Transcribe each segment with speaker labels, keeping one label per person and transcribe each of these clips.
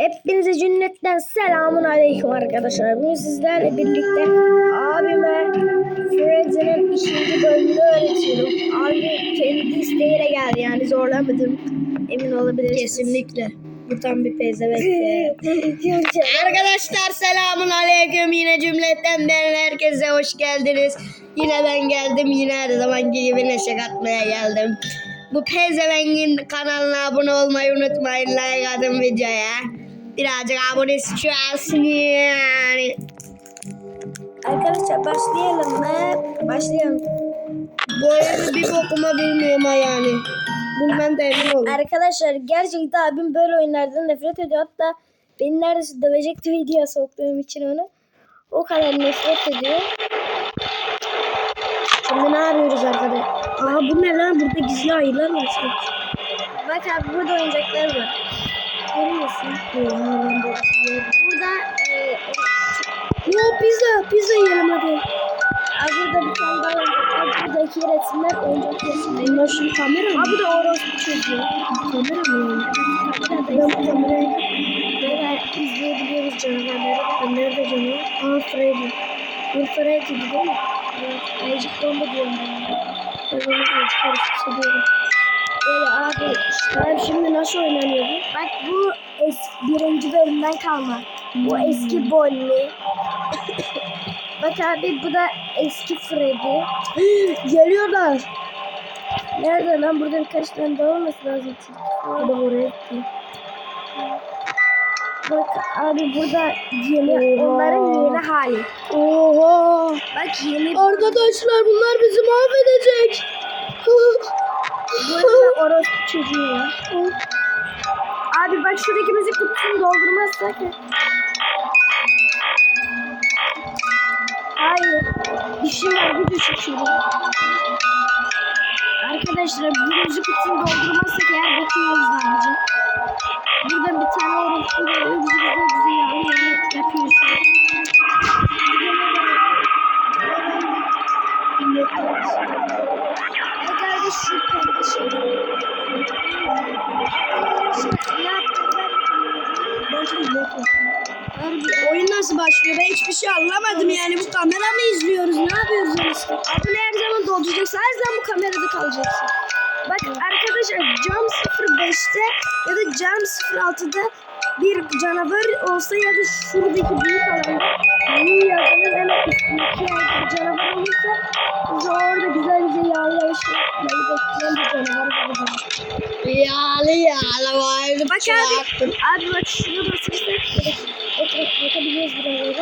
Speaker 1: Hepinize cünnetten selamun aleyküm arkadaşlar. Bugün sizlerle birlikte abime Freddy'nin ikinci bölümünü öğretiyorum. Abi kendi isteğiyle geldi yani zorlamadım. Emin olabilirsiniz.
Speaker 2: Kesinlikle. Bu tam bir pezevenk.
Speaker 1: Arkadaşlar selamun aleyküm. Yine cümletten ben herkese hoş geldiniz. Yine ben geldim. Yine her zamanki gibi neşe katmaya geldim. Bu pezevengin kanalına abone olmayı unutmayın. Like atın videoya. Birazcık abone istiyorsun yani. Arkadaşlar başlayalım mı? Başlayalım.
Speaker 2: Bu arada bir bokuma bilmiyorum ha yani. Bundan da emin olun.
Speaker 1: Arkadaşlar gerçekten abim böyle oyunlardan nefret ediyor. Hatta beni neredeyse dövecekti videoya soktuğum için onu. O kadar nefret ediyor. Şimdi ne arıyoruz arkadaşlar?
Speaker 2: Aa bu ne lan? Burada gizli ayılar var.
Speaker 1: Bak abi burada oyuncaklar var. Görüyorsun. Burada e,
Speaker 2: Oo pizza. Pizza yiyelim hadi.
Speaker 1: Aa, burada bir tane daha oyuncak var. Buradaki resimler oyuncak resimleri.
Speaker 2: Bunlar şu kamera mı?
Speaker 1: Aa bu da orospu çocuğu.
Speaker 2: Kamera mı?
Speaker 1: Burada
Speaker 2: Ben bu kamerayı...
Speaker 1: böyle izleyebiliyoruz canavarları.
Speaker 2: Ben nerede canım? Aa Freddy.
Speaker 1: Bu Freddy değil mi? Evet. Ayıcık bomba diyorum ben.
Speaker 2: Ben onu karışık seviyorum.
Speaker 1: Böyle Abi
Speaker 2: şimdi nasıl oynanıyor bu?
Speaker 1: Bak bu eski, birinci bölümden kalma. Bu eski Bonnie. Bak abi bu da eski Freddy.
Speaker 2: Geliyorlar.
Speaker 1: Nerede lan? Burada birkaç tane daha olması lazım.
Speaker 2: Hadi oraya gitti.
Speaker 1: Bak abi burada yeni,
Speaker 2: Oha.
Speaker 1: onların yeni hali.
Speaker 2: Oha.
Speaker 1: Bak yeni,
Speaker 2: Arkadaşlar bunlar bizi mahvedecek.
Speaker 1: burada orospu çocuğu var. Abi bak şuradaki müzik kutusunu doldurmazsak. Hayır. Dişim var bir düşük şurada. Arkadaşlar bu müzik kutusunu doldurmazsak eğer bakıyoruz abicim. Burada bir tane orospu geliyor. Bizi bize bize yağlıyor. Yapıyor şu an. Şu kardeşim? Ne yaptın ben bilmiyorum.
Speaker 2: Oyun nasıl başlıyor? Ben hiçbir şey anlamadım yani. Bu kamera mı izliyoruz? Ne yapıyoruz Enes'te?
Speaker 1: Adını her zaman dolduracaksın. Her zaman bu kamerada kalacaksın. Bak arkadaşlar cam 05'te ya da cam 06'da bir canavar olsa ya da şuradaki büyük alanda bunun yazının hemen üstündeki canavar olursa biz orada güzel yağlı yağlı şey bir
Speaker 2: vardı.
Speaker 1: Bak abi, abi bak şuna basırsak oturup bakabiliyoruz buralara.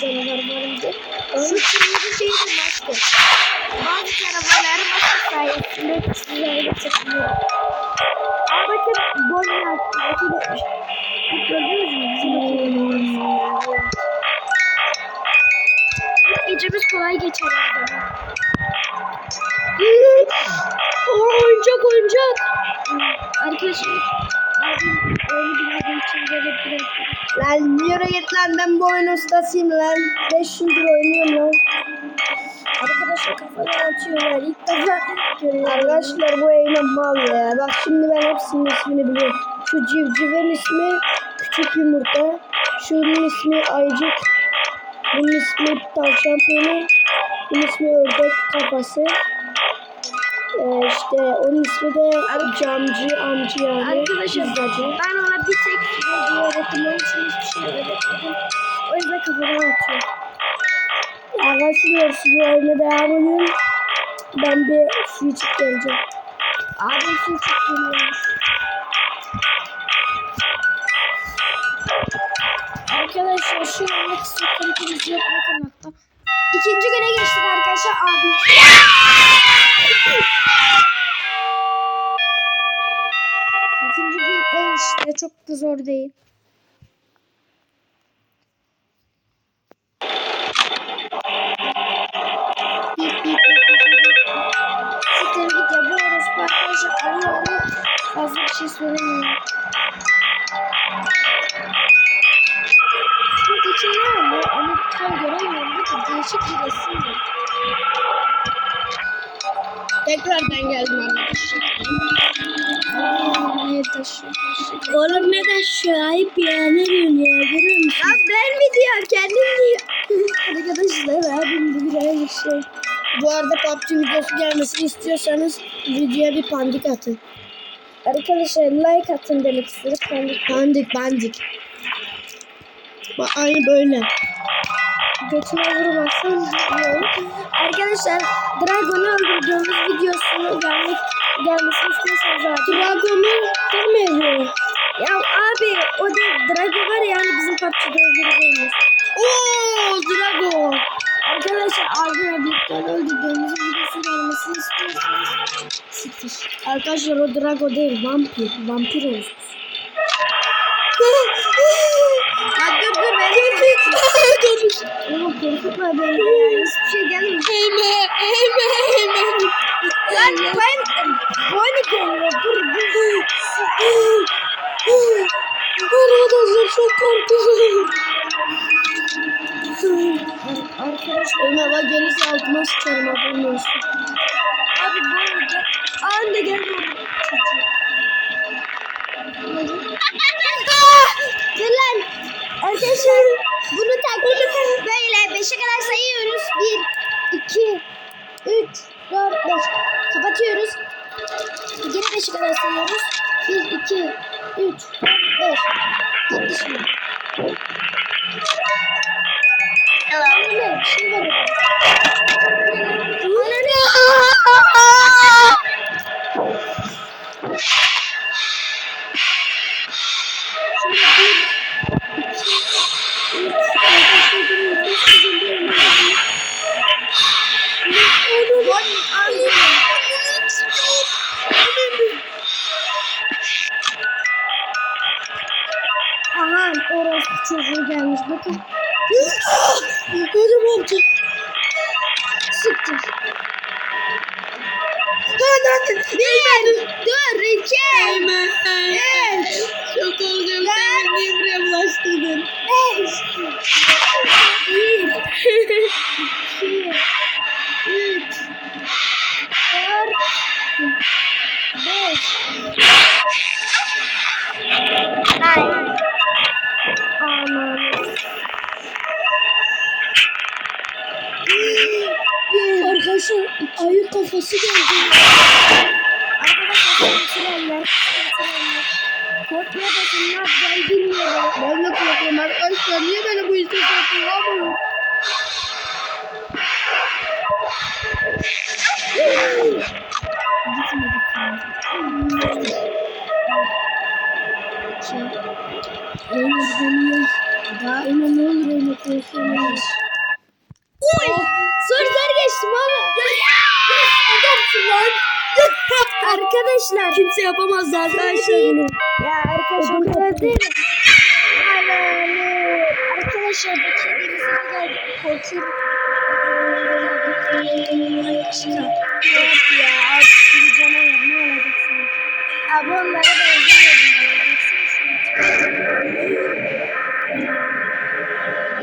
Speaker 1: Canavar var mı diye. Şu kırmızı şey de maske. Bazı canavarları maske sayesinde sizlere çekiyor. Aa bakın boyun altındaki de Bak gördünüz mü? Bizim Gecemiz kolay geçer.
Speaker 2: Oo, oyuncak oyuncak.
Speaker 1: Arkadaşlar biraz
Speaker 2: Lan yürü git lan ben bu oyun ustasıyım lan. 5 yıldır oynuyorum lan.
Speaker 1: Arkadaşlar kafaları açıyorlar. İlk defa görüyorum.
Speaker 2: Arkadaşlar bu Eymen mal ya. Bak şimdi ben hepsinin ismini biliyorum. Şu civcivin ismi küçük yumurta. Şunun ismi ayıcık. Bunun ismi tavşan peni. Bunun ismi ördek kafası. Ee, işte onun ismi de camcı amcı yani.
Speaker 1: Arkadaşlar
Speaker 2: Pizzacı.
Speaker 1: ben ona bir tek video öğrettim. Onun için hiçbir şey öğretmedim. O yüzden kafama atıyor.
Speaker 2: Arkadaşlar siz oyuna devam edin. Ben bir su içip geleceğim.
Speaker 1: Abim su çok geliyormuş. Arkadaşlar şu anlık su kalitemizi yok bakın hatta. İkinci güne geçtik arkadaşlar abim. İkinci gün en işte çok da zor değil. Siktir git ya bu orospu arkadaşlar arıyor. Fazla bir şey söylemiyorum.
Speaker 2: Tekrardan geldim arkadaşlar.
Speaker 1: Taşıyor. taşıyor.
Speaker 2: Oğlum neden şu ayıp ya? Ne diyorsun ya? Görüyor musun?
Speaker 1: Ya ben mi diyor kendim diyor. Arkadaşlar abim bir bir şey.
Speaker 2: Bu arada PUBG videosu gelmesini istiyorsanız videoya bir pandik atın.
Speaker 1: Arkadaşlar like atın demek istedim. Kendim
Speaker 2: Pandik pandik. Bak aynı böyle.
Speaker 1: götüne vurmazsan. Arkadaşlar Dragon'u öldürdüğümüz videosunu gelmek, gelmesini istiyorsanız abi.
Speaker 2: Dragon'u görmüyor.
Speaker 1: Ya abi o değil Drago var ya hani bizim PUBG'de öldürdüğümüz.
Speaker 2: Ooo Dragon.
Speaker 1: Arkadaşlar abimle birlikte öldürdüğümüz videosu gelmesini istiyorsanız siktir.
Speaker 2: Arkadaşlar o Drago değil vampir. Vampir olsun.
Speaker 1: Ya dur dur ben Oğlum korkutma beni ya. Hiçbir şey gelmiyor.
Speaker 2: Eyme, eyme, eyme.
Speaker 1: Lan ben Bonnie geliyor. Dur dur.
Speaker 2: Arkadaşlar çok korkuyorum.
Speaker 1: Arkadaşlar
Speaker 2: Eyme bak gelirse altıma sıçarım haberin olsun.
Speaker 1: abi Bonnie gel. Anne gel buraya. Dur lan. Arkadaşlar bunu taktik böyle 5'e kadar sayıyoruz. 1, 2, 3, 4, 5. Kapatıyoruz. Yine 5'e kadar sayıyoruz. 1, 2, 3, 5. Gitti şimdi. Anne şey var orada.
Speaker 2: Hadi.
Speaker 1: Bir, dur, iki,
Speaker 2: Eyme.
Speaker 1: üç,
Speaker 2: Çok.
Speaker 1: Dört.
Speaker 2: Sen beni buraya bulaştırdın?
Speaker 1: beş.
Speaker 2: Ayı kafası geldi.
Speaker 1: Korkmaya basınlar ben bilmiyorum.
Speaker 2: Ben de korkuyorum arkadaşlar. Niye beni bu işe sokuyor?
Speaker 1: Gitmedik sanki. Şey,
Speaker 2: Eyme beni Daha Eyme ne olur
Speaker 1: Arkadaşlar.
Speaker 2: Kimse yapamaz arkadaşlar bunu.
Speaker 1: Ya arkadaşlar bu kadar? Anne. Arkadaşlar beklediğimiz geldik. Korkuyorum. Yok ya. Az bir canavar. Ne olacak sanki? Abi onlara benzemedim.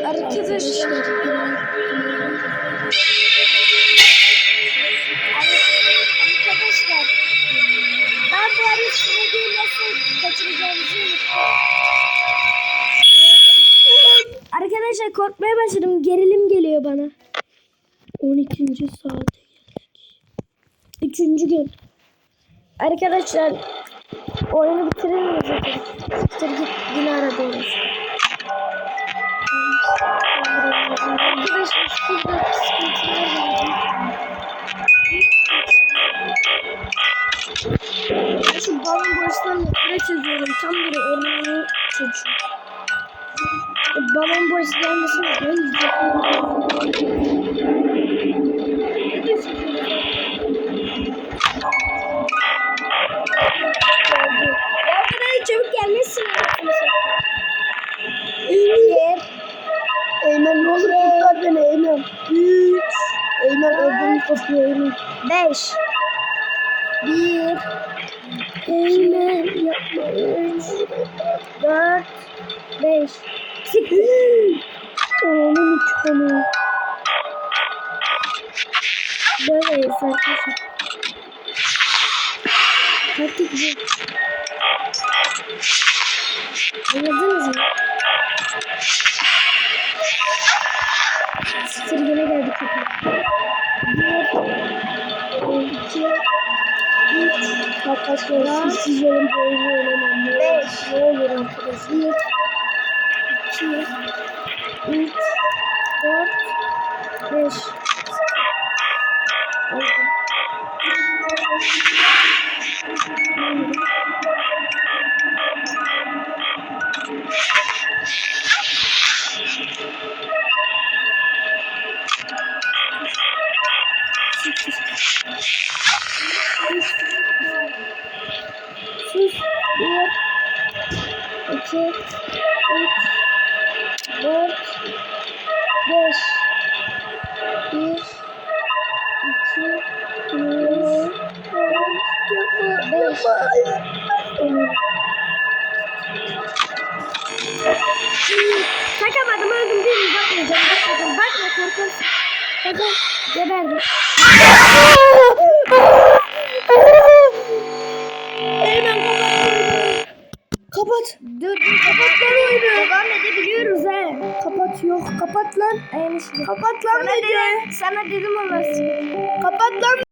Speaker 1: Arkadaşlar. Arkadaşlar. Arkadaşlar korkmaya başladım. Gerilim geliyor bana.
Speaker 2: 12. saat.
Speaker 1: Üçüncü gün. Arkadaşlar oyunu bitirelim mi zaten? Siktir git yine arada orası. Arkadaşlar şurada sıkıntılar var. Şu balon boştan nefret ediyorum. Tam bir ormanı çocuğu. Balon boş gelmesin de ben Ne diyorsun? Ya kadar çabuk gelmesin. Bir,
Speaker 2: Eymen ne olur kurtar beni Eymen.
Speaker 1: üç,
Speaker 2: Eymen ödüm kopuyor Eymen.
Speaker 1: beş. Bir, Eymen yapma. Üç, dört, beş. Sekiz.
Speaker 2: Onun kanı.
Speaker 1: Böyleyiz arkadaşlar. Taktik bu.
Speaker 2: Arkadaşlar siz yolun boyunu oynamam.
Speaker 1: beş,
Speaker 2: Ne olur arkadaşlar.
Speaker 1: bir, iki, üç, dört, beş. Aldım. Sus. Bir, iki, üç, dört, beş. Bir, iki, dört, beş. Takamadım öldüm değil mi? Bakmayacağım, bakmayacağım. Bakma korkarsın. Bakın geberdim.
Speaker 2: Kapat.
Speaker 1: Dur dur kapat lan oyunu. Devam edebiliyoruz he.
Speaker 2: Kapat yok. Kapat lan.
Speaker 1: Aynı şey.
Speaker 2: Kapat lan
Speaker 1: Sana
Speaker 2: dedi.
Speaker 1: dedim, sana dedim olmaz.
Speaker 2: Kapat lan